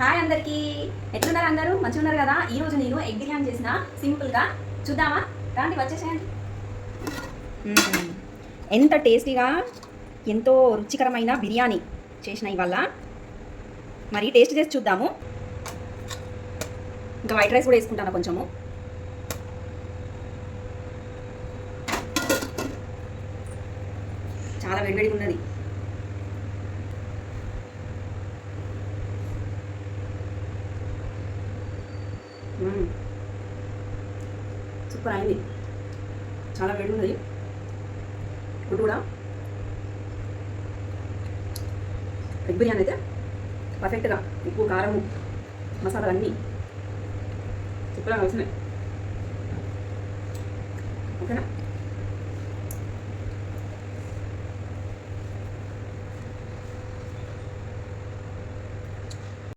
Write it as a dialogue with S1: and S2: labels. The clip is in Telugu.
S1: హాయ్ అందరికీ. ఎట్లున్నారు అందరూ? మంచిగా ఉన్నారు కదా? ఈ రోజు నేను ఎగ్ బిర్యానీ చేసిన. సింపుల్గా చూద్దామా? రాండి వచ్చేసేయండి. ఎంత టేస్టీగా ఎంతో రుచికరమైన బిర్యానీ చేసిన ఇవాళ. మరి టేస్ట్ చేసి చూద్దాము. ఇంకా వైట్ రైస్ కూడా వేసుకుంటాను కొంచెము. చాలా వేడివేడిగా ఉన్నది. సూపర్ అయింది. చాలా వేడి ఉన్నది. గుడ్డు కూడా ఎగ్ బిర్యానీ అయితే పర్ఫెక్ట్గా ఉప్పు కారము మసాలాలు అన్నీ సూపర్గా కలిసినాయి. ఓకేనా?